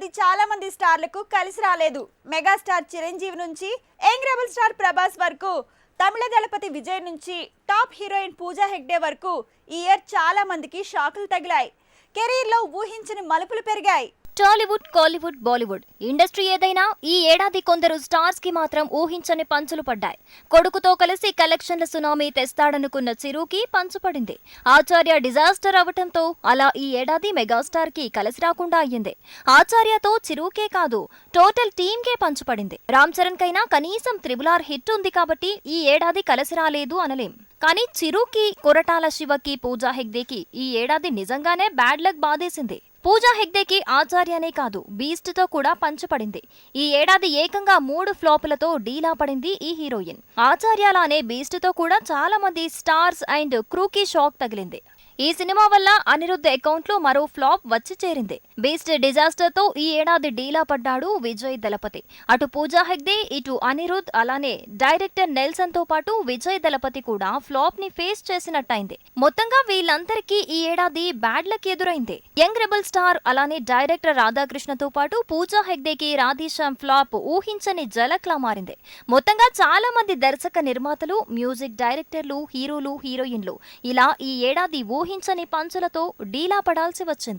ఏడాది చాలా మంది స్టార్లకు కలిసి రాలేదు. మెగాస్టార్ చిరంజీవి నుంచి యంగ్ రెబల్ స్టార్ ప్రభాస్ వరకు తమిళ దళపతి విజయ్ నుంచి టాప్ హీరోయిన్ పూజా హెగ్డే వరకు ఈ ఇయర్ చాలా మందికి షాకులు తగిలాయి. కెరీర్లో ఊహించని మలుపులు పెరిగాయి. టాలీవుడ్ కాలీవుడ్ బాలీవుడ్. ఇండస్ట్రీ ఏదైనా ఈ ఏడాది కొందరు స్టార్స్కి మాత్రం ఊహించని పంచులు పడ్డాయి. కొడుకుతో కలిసి కలెక్షన్ల సునామీ తెస్తాడనుకున్న చిరుకి పంచు పడింది. ఆచార్య డిజాస్టర్ అవటంతో అలా ఈ ఏడాది మెగాస్టార్కి కలిసి రాకుండా అయ్యింది. ఆచార్యతో చిరుకే కాదు టోటల్ టీమ్ కే పంచు పడింది. రామ్ చరణ్ కైనా కనీసం త్రిబులార్ హిట్ ఉంది కాబట్టి ఈ ఏడాది కలిసి రాలేదు అనలేం. కానీ చిరుకి కొరటాల శివకి పూజా హెగ్దేకి ఈ ఏడాది నిజంగానే బ్యాడ్ లక్ బాధేసింది. పూజా హెగ్డేకి ఆచార్యనే కాదు బీస్ట్తో కూడా పంచపడింది. ఈ ఏడాది ఏకంగా మూడు ఫ్లాపులతో డీలా పడింది ఈ హీరోయిన్. ఆచార్యలానే బీస్ట్తో కూడా చాలా మంది స్టార్స్ అండ్ క్రూకి షాక్ తగిలింది. ఈ సినిమా వల్ల అనిరుద్ధ్ అకౌంట్లో మరో ఫ్లాప్ వచ్చి చేరింది. బీస్ట్ డిజాస్టర్తో ఈ ఏడాది డీలా పడ్డాడు విజయ్ దళపతి. అటు పూజా హెగ్దే ఇటు అనిరుద్ధ్ అలానే డైరెక్టర్ నెల్సన్తో పాటు విజయ్ దళపతి కూడా ఫ్లాప్ని ఫేస్ చేసినట్టయింది. మొత్తంగా వీళ్ళందరికీ ఈ ఏడాది బ్యాడ్ లక్ ఎదురైంది. యంగ్ రెబల్ స్టార్ అలానే డైరెక్టర్ రాధాకృష్ణతో పాటు పూజా హెగ్దేకి రాధేశ్యామ్ ఫ్లాప్ ఊహించని జలక్లా మారింది. మొత్తంగా చాలా మంది దర్శక నిర్మాతలు మ్యూజిక్ డైరెక్టర్లు హీరోలు హీరోయిన్లు ఇలా ఈ ఏడాది ఊహి ఊహించని పంచులతో డీలా పడాల్సి వచ్చింది.